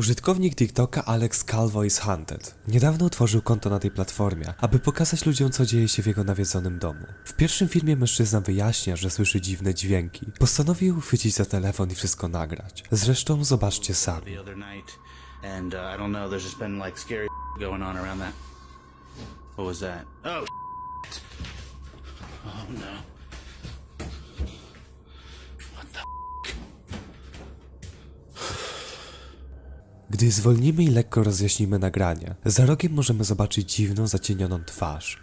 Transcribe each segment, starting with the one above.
Użytkownik TikToka Alex Calvo is Hunted niedawno otworzył konto na tej platformie, aby pokazać ludziom, co dzieje się w jego nawiedzonym domu. W pierwszym filmie mężczyzna wyjaśnia, że słyszy dziwne dźwięki. Postanowił uchwycić za telefon i wszystko nagrać. Zresztą zobaczcie sami. the other night, and uh, I don't know. There's just been like scary going on around that. What was that? Oh, oh no! What the? Gdy zwolnimy i lekko rozjaśnimy nagranie, za rogiem możemy zobaczyć dziwną, zacienioną twarz.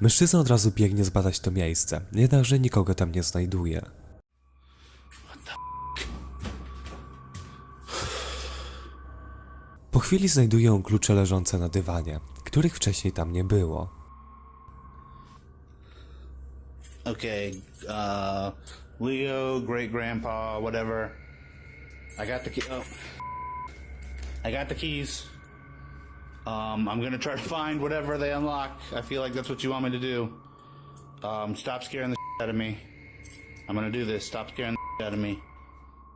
Mężczyzna od razu biegnie zbadać to miejsce, jednakże nikogo tam nie znajduje. Po chwili znajduje on klucze leżące na dywanie, których wcześniej tam nie było. Okay, uh, Leo, great grandpa, whatever. I got the key. Oh, I got the keys. Um, I'm gonna try to find whatever they unlock. I feel like that's what you want me to do. Um, stop scaring the out of me. I'm gonna do this. Stop scaring the out of me.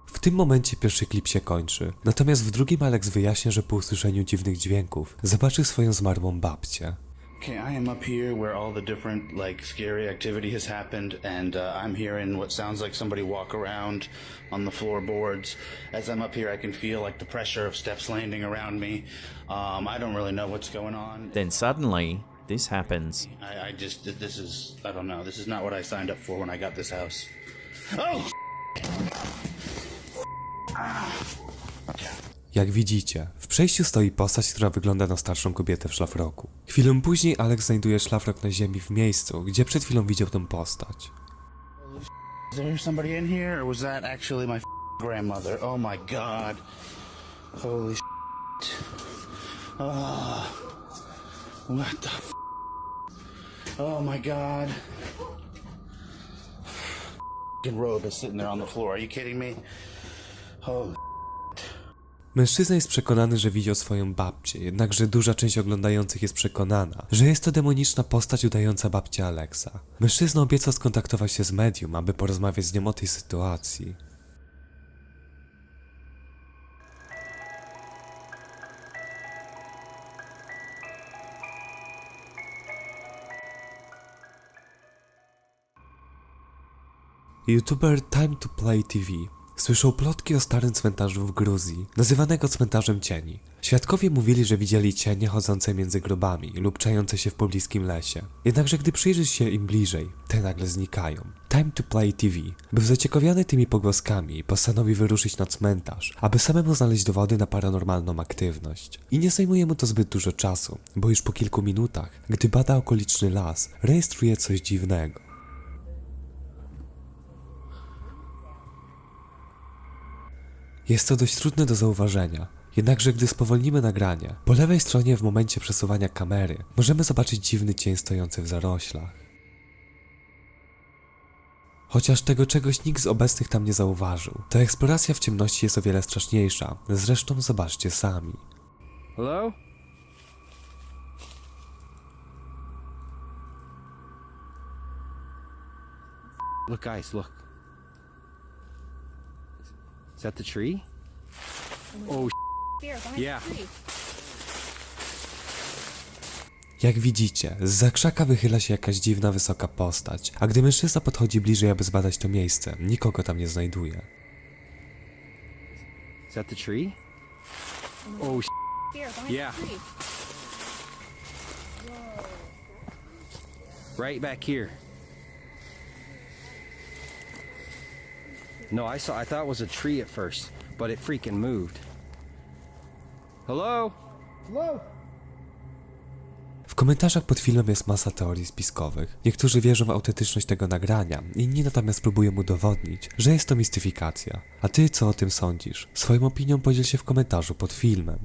W tym momencie pierwszy klip się kończy, natomiast w drugim Alex wyjaśnia, że po usłyszeniu dziwnych dźwięków zobaczy swoją zmarłą babcię. Okay, I am up here where all the different like scary activity has happened, and uh, I'm hearing what sounds like somebody walk around on the floorboards. As I'm up here, I can feel like the pressure of steps landing around me. Um, I don't really know what's going on. Then suddenly, this happens. I, I just this is I don't know. This is not what I signed up for when I got this house. Oh, Jak widzicie, w przejściu stoi postać, która wygląda na starszą kobietę w szlafroku. Chwilę później Alex znajduje szlafrok na ziemi w miejscu, gdzie przed chwilą widział tę postać. Oh! Holy shit! Oh, what the? F- oh robe is sitting there on the floor. Are you kidding me? Oh, Mężczyzna jest przekonany, że widział swoją babcię, jednakże duża część oglądających jest przekonana, że jest to demoniczna postać udająca babcię Alexa. Mężczyzna obiecał skontaktować się z medium, aby porozmawiać z nią o tej sytuacji. YouTuber Time to Play TV słyszał plotki o starym cmentarzu w Gruzji, nazywanego cmentarzem cieni. Świadkowie mówili, że widzieli cienie chodzące między grobami lub czające się w pobliskim lesie. Jednakże gdy przyjrzysz się im bliżej, te nagle znikają. Time to Play TV był zaciekawiony tymi pogłoskami i postanowił wyruszyć na cmentarz, aby samemu znaleźć dowody na paranormalną aktywność. I nie zajmuje mu to zbyt dużo czasu, bo już po kilku minutach, gdy bada okoliczny las, rejestruje coś dziwnego. Jest to dość trudne do zauważenia. Jednakże gdy spowolnimy nagranie, po lewej stronie w momencie przesuwania kamery możemy zobaczyć dziwny cień stojący w zaroślach. Chociaż tego czegoś nikt z obecnych tam nie zauważył, to eksploracja w ciemności jest o wiele straszniejsza. Zresztą zobaczcie sami. Hello? Look, guys, look. Is that the tree? Oh, Yeah. the tree. Jak widzicie, z zakrzaka wychyla się jakaś dziwna, wysoka postać, a gdy mężczyzna podchodzi bliżej, aby zbadać to miejsce, nikogo tam nie znajduje. is that the tree? Oh, Yeah. the tree. right back here. No, I saw. I thought it was a tree at first, but it freaking moved. Hello? W komentarzach pod filmem jest masa teorii spiskowych. Niektórzy wierzą w autentyczność tego nagrania, inni natomiast próbują udowodnić, że jest to mistyfikacja. A ty co o tym sądzisz? Swoją opinią podziel się w komentarzu pod filmem.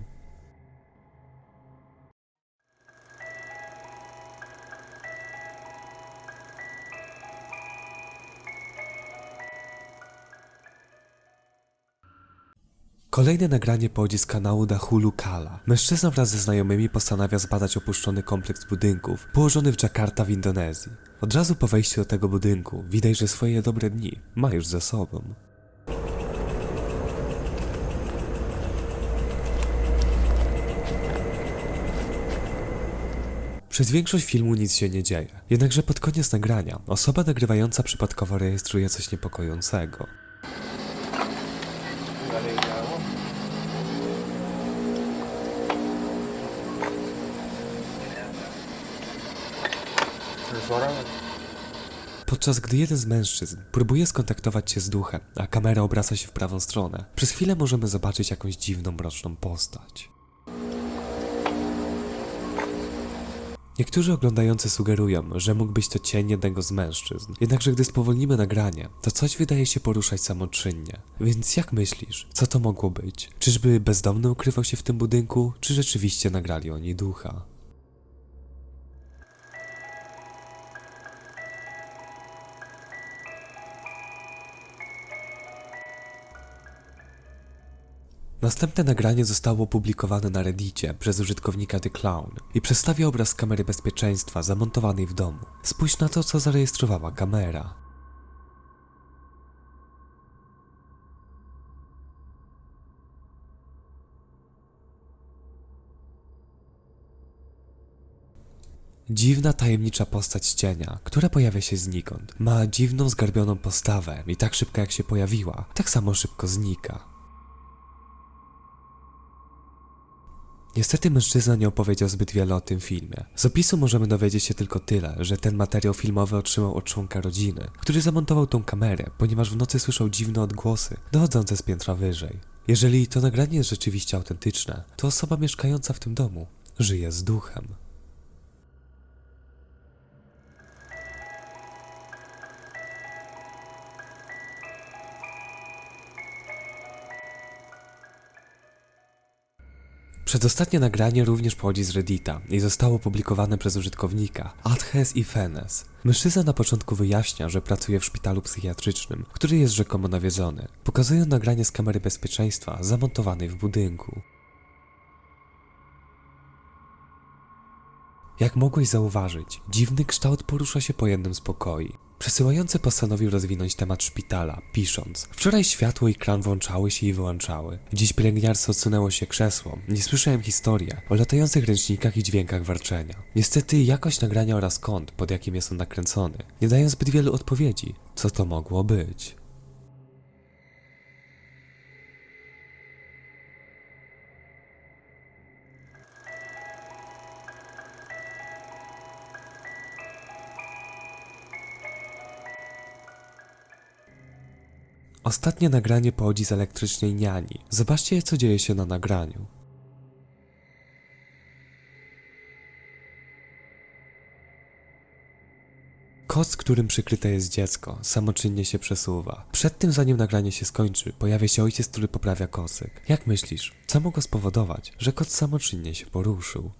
Kolejne nagranie pochodzi z kanału Dahulu Kala. Mężczyzna wraz ze znajomymi postanawia zbadać opuszczony kompleks budynków położony w Jakarta w Indonezji. Od razu po wejściu do tego budynku widać, że swoje dobre dni ma już za sobą. Przez większość filmu nic się nie dzieje. Jednakże pod koniec nagrania osoba nagrywająca przypadkowo rejestruje coś niepokojącego. Podczas gdy jeden z mężczyzn próbuje skontaktować się z duchem, a kamera obraca się w prawą stronę, przez chwilę możemy zobaczyć jakąś dziwną, mroczną postać. Niektórzy oglądający sugerują, że mógł być to cień jednego z mężczyzn. Jednakże gdy spowolnimy nagranie, to coś wydaje się poruszać samoczynnie. Więc jak myślisz, co to mogło być? Czyżby bezdomny ukrywał się w tym budynku, czy rzeczywiście nagrali oni ducha? Następne nagranie zostało opublikowane na Reddicie przez użytkownika The Clown i przedstawia obraz kamery bezpieczeństwa zamontowanej w domu. Spójrz na to, co zarejestrowała kamera. Dziwna, tajemnicza postać cienia, która pojawia się znikąd. Ma dziwną, zgarbioną postawę i tak szybko jak się pojawiła, tak samo szybko znika. Niestety mężczyzna nie opowiedział zbyt wiele o tym filmie. Z opisu możemy dowiedzieć się tylko tyle, że ten materiał filmowy otrzymał od członka rodziny, który zamontował tą kamerę, ponieważ w nocy słyszał dziwne odgłosy dochodzące z piętra wyżej. Jeżeli to nagranie jest rzeczywiście autentyczne, to osoba mieszkająca w tym domu żyje z duchem. Przedostatnie nagranie również pochodzi z Reddita i zostało opublikowane przez użytkownika Adhes i Fenes. Mężczyzna na początku wyjaśnia, że pracuje w szpitalu psychiatrycznym, który jest rzekomo nawiedzony. Pokazują nagranie z kamery bezpieczeństwa zamontowanej w budynku. Jak mogłeś zauważyć, dziwny kształt porusza się po jednym z pokoi. Przesyłający postanowił rozwinąć temat szpitala, pisząc Wczoraj światło i kran włączały się i wyłączały. Dziś pielęgniarce odsunęło się krzesło. Nie słyszałem historii o latających ręcznikach i dźwiękach warczenia. Niestety jakość nagrania oraz kąt, pod jakim jest on nakręcony, nie dają zbyt wielu odpowiedzi, co to mogło być. Ostatnie nagranie pochodzi z elektrycznej niani. Zobaczcie, co dzieje się na nagraniu. Koc, którym przykryte jest dziecko, samoczynnie się przesuwa. Przed tym, zanim nagranie się skończy, pojawia się ojciec, który poprawia kosek. Jak myślisz, co mogło spowodować, że kot samoczynnie się poruszył?